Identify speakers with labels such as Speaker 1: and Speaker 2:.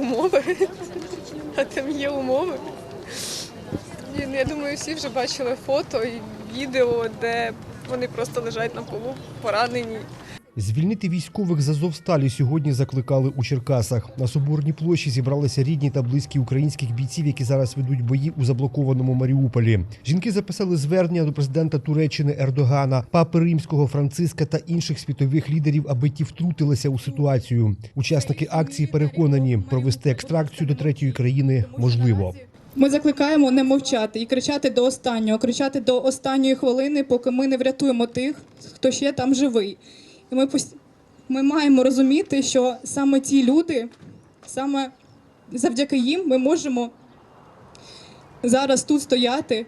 Speaker 1: умови, а там є умови. І, я думаю, всі вже бачили фото і відео, де вони просто лежать на полу, поранені.
Speaker 2: Звільнити військових з Азовсталі сьогодні закликали у Черкасах. На Соборній площі зібралися рідні та близькі українських бійців, які зараз ведуть бої у заблокованому Маріуполі. Жінки записали звернення до президента Туреччини Ердогана, папи римського Франциска та інших світових лідерів, аби ті втрутилися у ситуацію. Учасники акції переконані, провести екстракцію до третьої країни можливо.
Speaker 3: Ми закликаємо не мовчати і кричати до останнього, кричати до останньої хвилини, поки ми не врятуємо тих, хто ще там живий. І ми, ми маємо розуміти, що саме ті люди, саме завдяки їм ми можемо зараз тут стояти